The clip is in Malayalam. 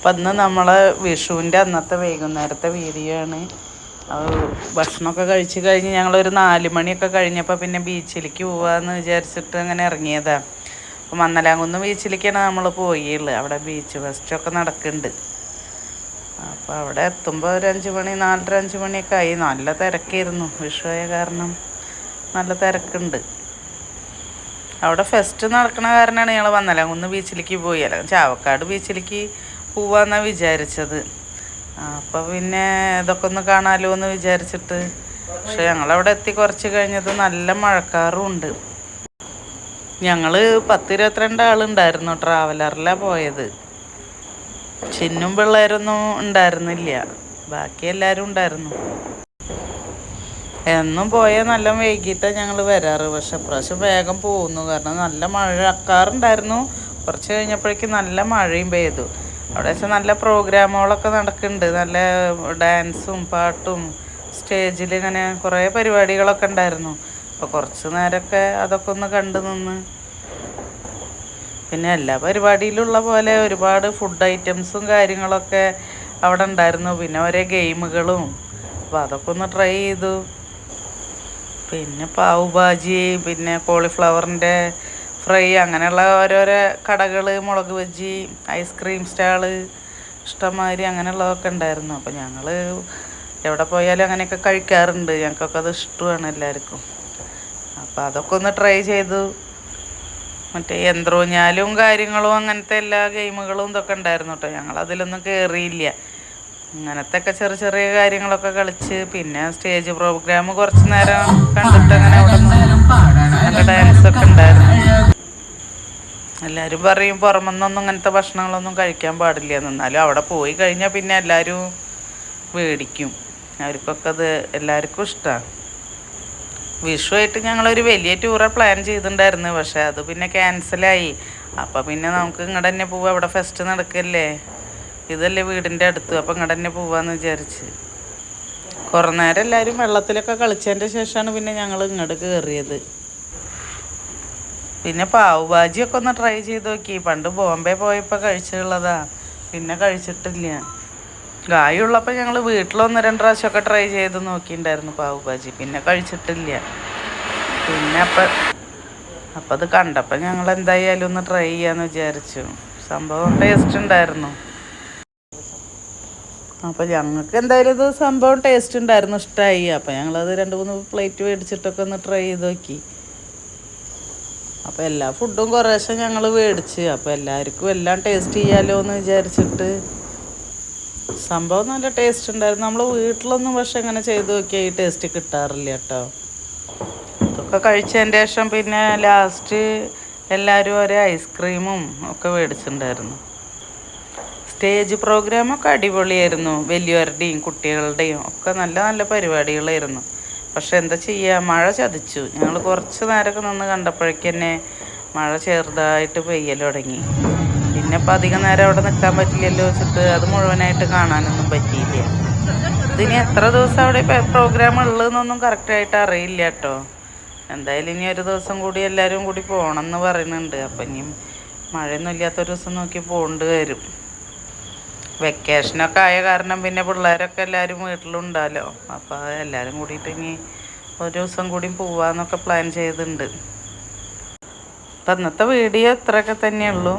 അപ്പം ഇന്ന് നമ്മളെ വിഷുവിന്റെ അന്നത്തെ വൈകുന്നേരത്തെ വീഡിയോ ആണ്. ഭക്ഷണമൊക്കെ കഴിച്ച് കഴിഞ്ഞ് ഞങ്ങളൊരു നാല് മണിയൊക്കെ കഴിഞ്ഞപ്പോൾ പിന്നെ ബീച്ചിലേക്ക് പോവാമെന്ന് വിചാരിച്ചിട്ട് അങ്ങനെ ഇറങ്ങിയതാണ് അപ്പം മന്നലാംകുന്ന് ബീച്ചിലേക്കാണ് നമ്മൾ പോയുള്ളത് അവിടെ ബീച്ച് ഫെസ്റ്റൊക്കെ നടക്കുന്നുണ്ട് അപ്പോൾ അവിടെ എത്തുമ്പോൾ ഒരു അഞ്ച് മണി നാലര അഞ്ച് മണിയൊക്കെ ആയി. നല്ല തിരക്കായിരുന്നു. വിഷുവായ കാരണം നല്ല തിരക്കുണ്ട്. അവിടെ ഫെസ്റ്റ് നടക്കണ കാരണമാണ് ഞങ്ങൾ വന്നലാംകുന്ന് ബീച്ചിലേക്ക് പോയി. അല്ലെങ്കിൽ ചാവക്കാട് ബീച്ചിലേക്ക് പോവാന്നാണ് വിചാരിച്ചത്. അപ്പോൾ പിന്നെ ഇതൊക്കെ ഒന്ന് കാണാലോ എന്ന് വിചാരിച്ചിട്ട്. പക്ഷെ ഞങ്ങളവിടെ എത്തി കുറച്ച് കഴിഞ്ഞത് നല്ല മഴക്കാറും ഉണ്ട്. ഞങ്ങൾ പത്ത് ഇരുപത്തിരണ്ട് ആളുണ്ടായിരുന്നു ട്രാവലറിലാണ് പോയത്. ചിന്നും പിള്ളേരൊന്നും ഉണ്ടായിരുന്നില്ല. ബാക്കി എല്ലാവരും ഉണ്ടായിരുന്നു. എന്നും പോയ നല്ല വൈകിട്ടാണ് ഞങ്ങൾ വരാറ്. പക്ഷെ പ്രാവശ്യം വേഗം പോകുന്നു കാരണം നല്ല മഴക്കാറുണ്ടായിരുന്നു കുറച്ച് കഴിഞ്ഞപ്പോഴേക്കും നല്ല മഴയും പെയ്തു. അവിടെ വെച്ചാൽ നല്ല പ്രോഗ്രാമുകളൊക്കെ നടക്കുന്നുണ്ട്. നല്ല ഡാൻസും പാട്ടും സ്റ്റേജിൽ ഇങ്ങനെ കുറേ പരിപാടികളൊക്കെ ഉണ്ടായിരുന്നു. അപ്പോൾ കുറച്ച് നേരമൊക്കെ അതൊക്കെ ഒന്ന് കണ്ടു നിന്ന്. പിന്നെ എല്ലാ പരിപാടിയിലുള്ള പോലെ ഒരുപാട് ഫുഡ് ഐറ്റംസും കാര്യങ്ങളൊക്കെ അവിടെ ഉണ്ടായിരുന്നു. പിന്നെ ഓരോ ഗെയിമുകളും. അപ്പോൾ അതൊക്കെ ഒന്ന് ട്രൈ ചെയ്തു. പിന്നെ പാവ് ഭാജി പിന്നെ കോളിഫ്ലവറിന്റെ ഫ്രൈ അങ്ങനെയുള്ള ഓരോരോ കടകൾ മുളക് ബജ്ജി ഐസ്ക്രീം സ്റ്റാൾ ഇഷ്ടംമാതിരി അങ്ങനെയുള്ളതൊക്കെ ഉണ്ടായിരുന്നു. അപ്പോൾ ഞങ്ങൾ എവിടെ പോയാലും അങ്ങനെയൊക്കെ കഴിക്കാറുണ്ട്. ഞങ്ങൾക്കൊക്കെ അത് ഇഷ്ടമാണ് എല്ലാവർക്കും. അപ്പോൾ അതൊക്കെ ഒന്ന് ട്രൈ ചെയ്തു. മറ്റേ യന്ത്രൂഞ്ഞാലും കാര്യങ്ങളും അങ്ങനത്തെ എല്ലാ ഗെയിമുകളും ഇതൊക്കെ ഉണ്ടായിരുന്നു കേട്ടോ ഞങ്ങൾ അതിലൊന്നും കയറിയില്ല അങ്ങനത്തെ ഒക്കെ ചെറിയ ചെറിയ കാര്യങ്ങളൊക്കെ കളിച്ച് പിന്നെ സ്റ്റേജ് പ്രോഗ്രാം കുറച്ച് നേരം കണ്ടിട്ട് അങ്ങനെ അവിടെ നല്ല എല്ലാവരും പറയും പുറമെന്നൊന്നും ഇങ്ങനത്തെ ഭക്ഷണങ്ങളൊന്നും കഴിക്കാൻ പാടില്ല എന്നാലും അവിടെ പോയി കഴിഞ്ഞാൽ പിന്നെ എല്ലാവരും മേടിക്കും. അവർക്കൊക്കെ അത് എല്ലാവർക്കും ഇഷ്ടമാണ് വിഷുവായിട്ട് ഞങ്ങളൊരു വലിയ ടൂറ് പ്ലാൻ ചെയ്തിട്ടുണ്ടായിരുന്നു. പക്ഷേ അത് പിന്നെ ക്യാൻസലായി അപ്പോൾ പിന്നെ നമുക്ക് ഇങ്ങോട്ട് തന്നെ പോവാം. അവിടെ ഫെസ്റ്റ് നടക്കല്ലേ? ഇതല്ലേ വീടിന്റെ അടുത്ത്. അപ്പോൾ ഇങ്ങോട്ട് തന്നെ പോവാന്ന് വിചാരിച്ച്. കുറേ നേരം എല്ലാവരും വെള്ളത്തിലൊക്കെ കളിച്ചതിന്റെ ശേഷമാണ് പിന്നെ ഞങ്ങൾ ഇങ്ങോട്ട് കയറിയത് പിന്നെ പാവ് ഭാജിയൊക്കെ ഒന്ന് ട്രൈ ചെയ്ത് നോക്കി. പണ്ട് ബോംബെ പോയപ്പോൾ കഴിച്ചിട്ടുള്ളതാ. പിന്നെ കഴിച്ചിട്ടില്ല. ഗായുള്ളപ്പോൾ ഞങ്ങൾ വീട്ടിലൊന്ന് രണ്ട് പ്രാവശ്യമൊക്കെ ട്രൈ ചെയ്ത് നോക്കിയിട്ടുണ്ടായിരുന്നു പാവ് ഭാജി പിന്നെ കഴിച്ചിട്ടില്ല. പിന്നെ അപ്പം അപ്പം അത് കണ്ടപ്പോൾ ഞങ്ങൾ എന്തായാലും ഒന്ന് ട്രൈ ചെയ്യാമെന്ന് വിചാരിച്ചു. സംഭവം ടേസ്റ്റ് ഉണ്ടായിരുന്നു. അപ്പോൾ ഞങ്ങൾക്ക് എന്തായാലും ഇത് സംഭവം ടേസ്റ്റ് ഉണ്ടായിരുന്നു ഇഷ്ടമായി അപ്പോൾ ഞങ്ങളത് രണ്ട് മൂന്ന് പ്ലേറ്റ് മേടിച്ചിട്ടൊക്കെ ഒന്ന് ട്രൈ ചെയ്ത് നോക്കി. അപ്പോൾ എല്ലാ ഫുഡും കുറേശ്ശെ ഞങ്ങൾ മേടിച്ച്. അപ്പോൾ എല്ലാവർക്കും എല്ലാം ടേസ്റ്റ് ചെയ്യാമല്ലോ എന്ന് വിചാരിച്ചിട്ട്. സംഭവം നല്ല ടേസ്റ്റ് ഉണ്ടായിരുന്നു. നമ്മൾ വീട്ടിലൊന്നും പക്ഷെ ഇങ്ങനെ ചെയ്ത് നോക്കിയാൽ ഈ ടേസ്റ്റ് കിട്ടാറില്ല കേട്ടോ ഇതൊക്കെ കഴിച്ചതിന്റെ ശേഷം പിന്നെ ലാസ്റ്റ് എല്ലാവരും ഒരേ ഐസ്ക്രീമും ഒക്കെ മേടിച്ചിട്ടുണ്ടായിരുന്നു. സ്റ്റേജ് പ്രോഗ്രാമൊക്കെ അടിപൊളിയായിരുന്നു. വലിയവരുടെയും കുട്ടികളുടെയും ഒക്കെ നല്ല നല്ല പരിപാടികളായിരുന്നു. പക്ഷെ എന്താ ചെയ്യുക മഴ ചതിച്ചു. ഞങ്ങൾ കുറച്ച് നേരമൊക്കെ നിന്ന് കണ്ടപ്പോഴേക്ക് തന്നെ മഴ ചെറുതായിട്ട് പെയ്യൽ തുടങ്ങി. പിന്നെ ഇപ്പം അധികം നേരം അവിടെ നിൽക്കാൻ പറ്റില്ലല്ലോ വെച്ചിട്ട് അത് മുഴുവനായിട്ട് കാണാനൊന്നും പറ്റിയില്ല. ഇതിനി എത്ര ദിവസം അവിടെ പ്രോഗ്രാം ഉള്ളതെന്നൊന്നും കറക്റ്റായിട്ട് അറിയില്ല കേട്ടോ. എന്തായാലും ഇനി ഒരു ദിവസം കൂടി എല്ലാവരും കൂടി പോകണം എന്ന് പറയുന്നുണ്ട്. അപ്പം ഇനിയും മഴയൊന്നും ഇല്ലാത്തൊരു ദിവസം നോക്കി പോകേണ്ടി വരും. വെക്കേഷനൊക്കെ ആയ കാരണം പിന്നെ പിള്ളേരൊക്കെ എല്ലാവരും വീട്ടിലുണ്ടല്ലോ. അപ്പോൾ എല്ലാവരും കൂടിയിട്ട് ഇനി ഒരു ദിവസം കൂടി പോവാന്നൊക്കെ പ്ലാൻ ചെയ്തിട്ടുണ്ട് അപ്പം ഇന്നത്തെ വീഡിയോ ഇത്രയൊക്കെ തന്നെയുള്ളൂ.